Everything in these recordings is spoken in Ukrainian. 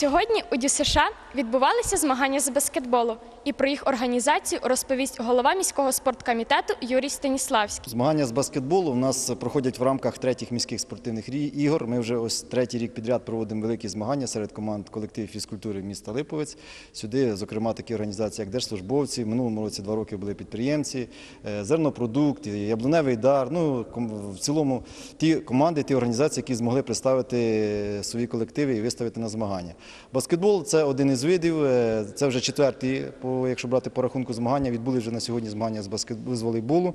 Сьогодні у ДЮСШ відбувалися змагання з баскетболу, і про їх організацію розповість голова міського спорткомітету Юрій Станіславський. Змагання з баскетболу у нас проходять в рамках третіх міських спортивних ігор. Ми вже ось третій рік підряд проводимо великі змагання серед команд колективів фізкультури міста Липовець. Сюди, зокрема, такі організації, як Держслужбовці. Минулому році два роки були підприємці, е, зернопродукт, яблуневий дар. Ну в цілому ті команди, ті організації, які змогли представити свої колективи і виставити на змагання. Баскетбол це один із видів. е, Це вже четвертий, по якщо брати по рахунку змагання. Відбули вже на сьогодні змагання з волейболу.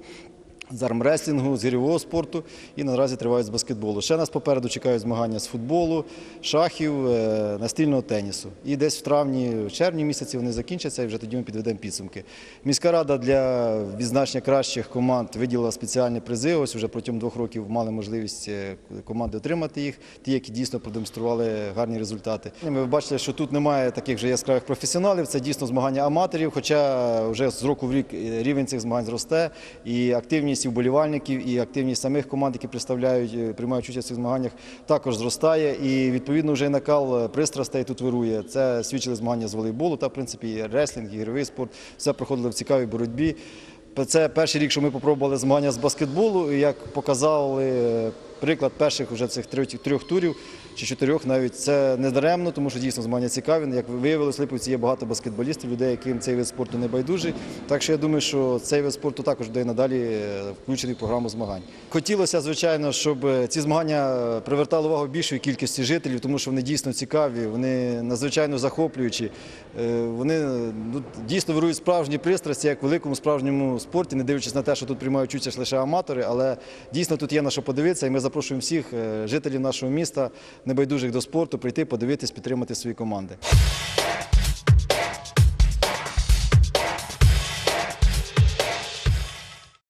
З армреслінгу, з гірьового спорту і наразі тривають з баскетболу. Ще нас попереду чекають змагання з футболу, шахів, е, настільного тенісу. І десь в травні, в червні місяці вони закінчаться і вже тоді ми підведемо підсумки. Міська рада для відзначення кращих команд виділила спеціальні призи. Ось вже протягом двох років мали можливість е, команди отримати їх, ті, які дійсно продемонстрували гарні результати. Ми бачили, що тут немає таких вже яскравих професіоналів. Це дійсно змагання аматорів. Хоча вже з року в рік е, рівень цих змагань зросте, і активність і вболівальників, і активність самих команд, які представляють, е, приймають участь у цих змаганнях, також зростає. І відповідно вже накал е, пристрастей тут вирує. Це свідчили змагання з волейболу, та в принципі і реслінг, і ігровий спорт. Все проходило в цікавій боротьбі. Це перший рік, що ми спробували змагання з баскетболу, і як показали е, приклад перших вже цих трьох, турів чи чотирьох навіть це не даремно, тому що дійсно змагання цікаві. Як виявилось, в Липовці є багато баскетболістів, людей, яким цей вид спорту не байдужий. Так що я думаю, що цей вид спорту також буде надалі е, включений в програму змагань. Хотілося, звичайно, щоб е, ці змагання е, привертали увагу більшої кількості жителів, тому що вони дійсно цікаві, вони надзвичайно захоплюючі. Вони ну, дійсно вирують справжні пристрасті, як в великому справжньому спорті, не дивлячись на те, що тут приймають участь лише аматори, але дійсно тут є на що подивитися, і ми запрошуємо всіх е, жителів нашого міста, небайдужих до спорту, прийти, подивитись, підтримати свої команди.